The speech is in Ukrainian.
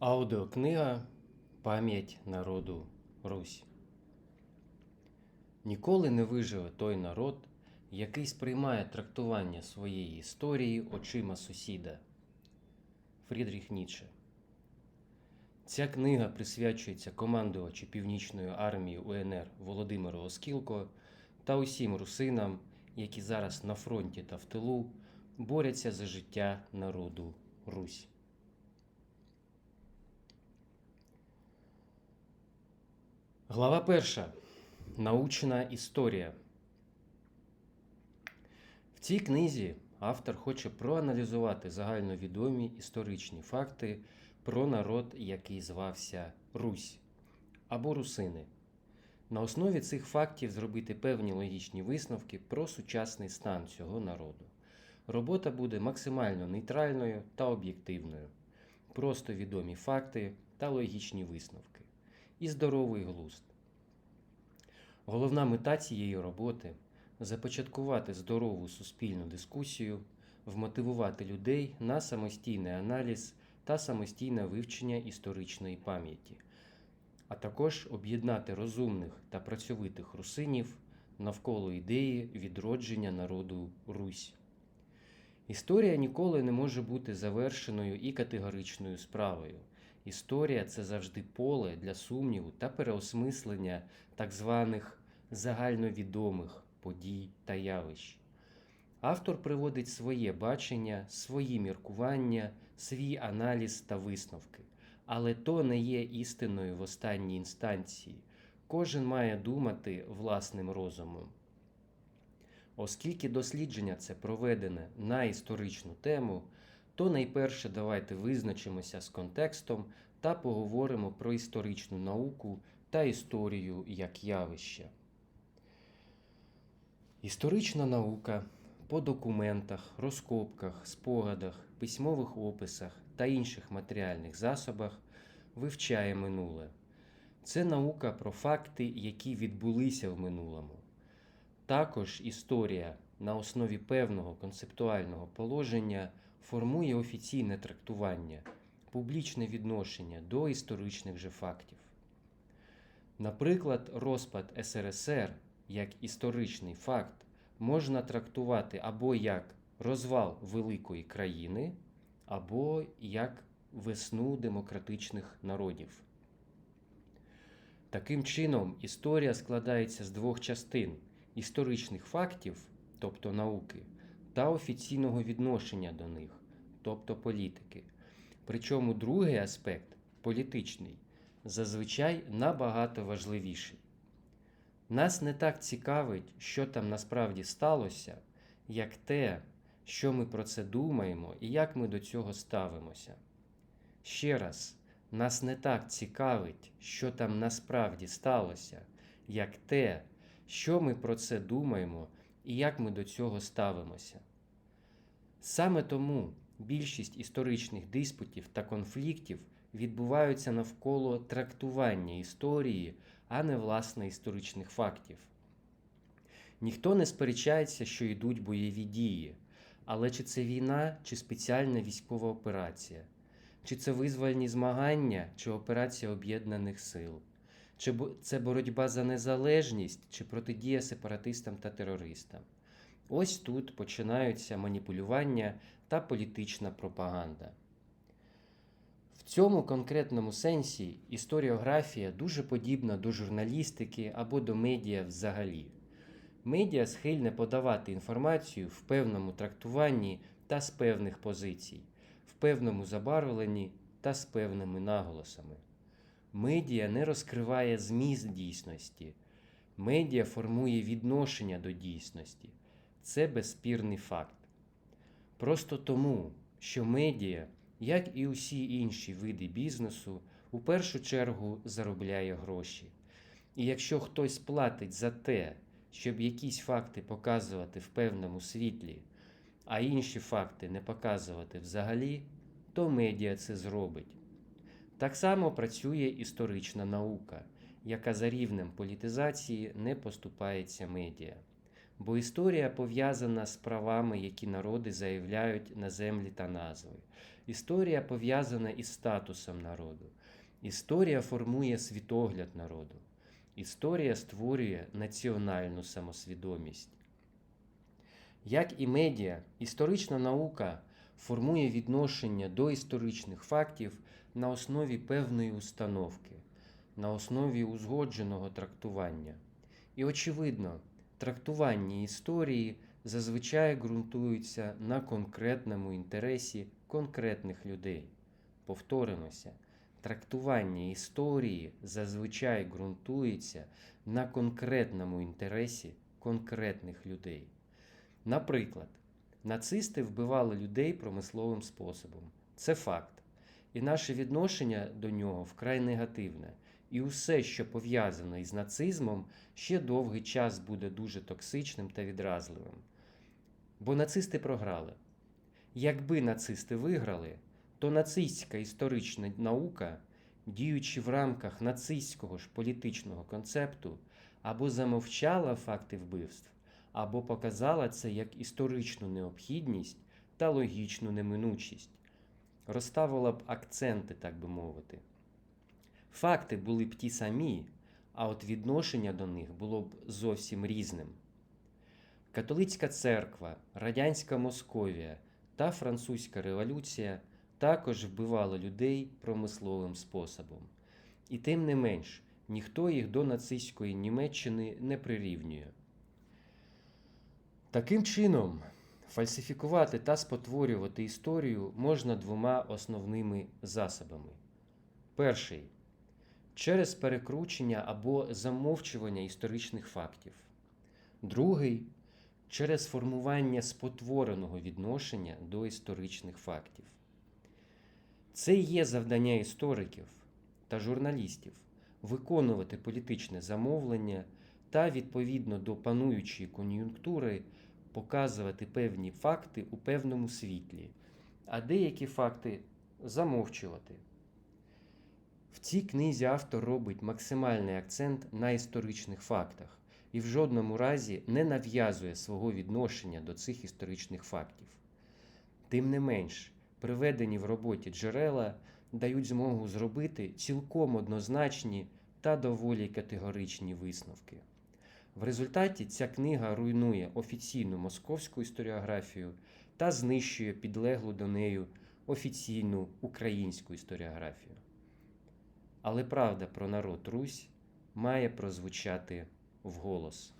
Аудіокнига Пам'ять народу Русь. Ніколи не виживе той народ, який сприймає трактування своєї історії очима сусіда. Фрідріх Ніцше. Ця книга присвячується командувачу Північної армії УНР Володимиру Оскілко та усім русинам, які зараз на фронті та в тилу борються за життя народу Русь. Глава перша. Научна історія. В цій книзі автор хоче проаналізувати загальновідомі історичні факти про народ, який звався Русь або Русини. На основі цих фактів зробити певні логічні висновки про сучасний стан цього народу. Робота буде максимально нейтральною та об'єктивною. Просто відомі факти та логічні висновки. І здоровий глузд. Головна мета цієї роботи започаткувати здорову суспільну дискусію, вмотивувати людей на самостійний аналіз та самостійне вивчення історичної пам'яті, а також об'єднати розумних та працьовитих русинів навколо ідеї відродження народу Русь. Історія ніколи не може бути завершеною і категоричною справою. Історія це завжди поле для сумніву та переосмислення так званих загальновідомих подій та явищ. Автор приводить своє бачення, свої міркування, свій аналіз та висновки. Але то не є істиною в останній інстанції. Кожен має думати власним розумом. Оскільки дослідження це проведене на історичну тему, то найперше давайте визначимося з контекстом та поговоримо про історичну науку та історію як явище. Історична наука по документах, розкопках, спогадах, письмових описах та інших матеріальних засобах вивчає минуле. Це наука про факти, які відбулися в минулому. Також історія на основі певного концептуального положення формує офіційне трактування, публічне відношення до історичних же фактів. Наприклад, розпад СРСР як історичний факт можна трактувати або як розвал великої країни, або як весну демократичних народів. Таким чином, історія складається з двох частин історичних фактів, тобто науки, та офіційного відношення до них, тобто політики. Причому другий аспект політичний, зазвичай набагато важливіший. Нас не так цікавить, що там насправді сталося, як те, що ми про це думаємо і як ми до цього ставимося. Ще раз, нас не так цікавить, що там насправді сталося, як те, що ми про це думаємо і як ми до цього ставимося. Саме тому більшість історичних диспутів та конфліктів відбуваються навколо трактування історії, а не власне історичних фактів. Ніхто не сперечається, що йдуть бойові дії, але чи це війна, чи спеціальна військова операція, чи це визвольні змагання, чи операція Об'єднаних Сил, чи це боротьба за незалежність, чи протидія сепаратистам та терористам. Ось тут починаються маніпулювання та політична пропаганда. В цьому конкретному сенсі історіографія дуже подібна до журналістики або до медіа взагалі. Медіа схильне подавати інформацію в певному трактуванні та з певних позицій, в певному забарвленні та з певними наголосами. Медіа не розкриває зміст дійсності, медіа формує відношення до дійсності. Це безспірний факт. Просто тому, що медіа, як і усі інші види бізнесу, у першу чергу заробляє гроші. І якщо хтось платить за те, щоб якісь факти показувати в певному світлі, а інші факти не показувати взагалі, то медіа це зробить. Так само працює історична наука, яка за рівнем політизації не поступається медіа. бо історія пов'язана з правами, які народи заявляють на землі та назви. Історія пов'язана із статусом народу. Історія формує світогляд народу. Історія створює національну самосвідомість. Як і медіа, історична наука формує відношення до історичних фактів на основі певної установки, на основі узгодженого трактування. І, очевидно, трактування історії зазвичай ґрунтуються на конкретному інтересі конкретних людей. Повторимося, трактування історії зазвичай ґрунтується на конкретному інтересі конкретних людей. Наприклад, нацисти вбивали людей промисловим способом. Це факт. І наше відношення до нього вкрай негативне. І усе, що пов'язане із нацизмом, ще довгий час буде дуже токсичним та відразливим. Бо нацисти програли. Якби нацисти виграли, то нацистська історична наука, діючи в рамках нацистського ж політичного концепту, або замовчала факти вбивств, або показала це як історичну необхідність та логічну неминучість, розставила б акценти, так би мовити. Факти були б ті самі, а от відношення до них було б зовсім різним. Католицька церква, Радянська Московія та Французька революція також вбивали людей промисловим способом. І тим не менш, ніхто їх до нацистської Німеччини не прирівнює. Таким чином, фальсифікувати та спотворювати історію можна двома основними засобами. Перший через перекручення або замовчування історичних фактів. Другий через формування спотвореного відношення до історичних фактів. Це і є завдання істориків та журналістів виконувати політичне замовлення та відповідно до пануючої кон'юнктури показувати певні факти у певному світлі, а деякі факти замовчувати. В цій книзі автор робить максимальний акцент на історичних фактах і в жодному разі не нав'язує свого відношення до цих історичних фактів. Тим не менш, приведені в роботі джерела дають змогу зробити цілком однозначні та доволі категоричні висновки. В результаті ця книга руйнує офіційну московську історіографію та знищує підлеглу до неї офіційну українську історіографію. Але правда про народ Русь має прозвучати вголос.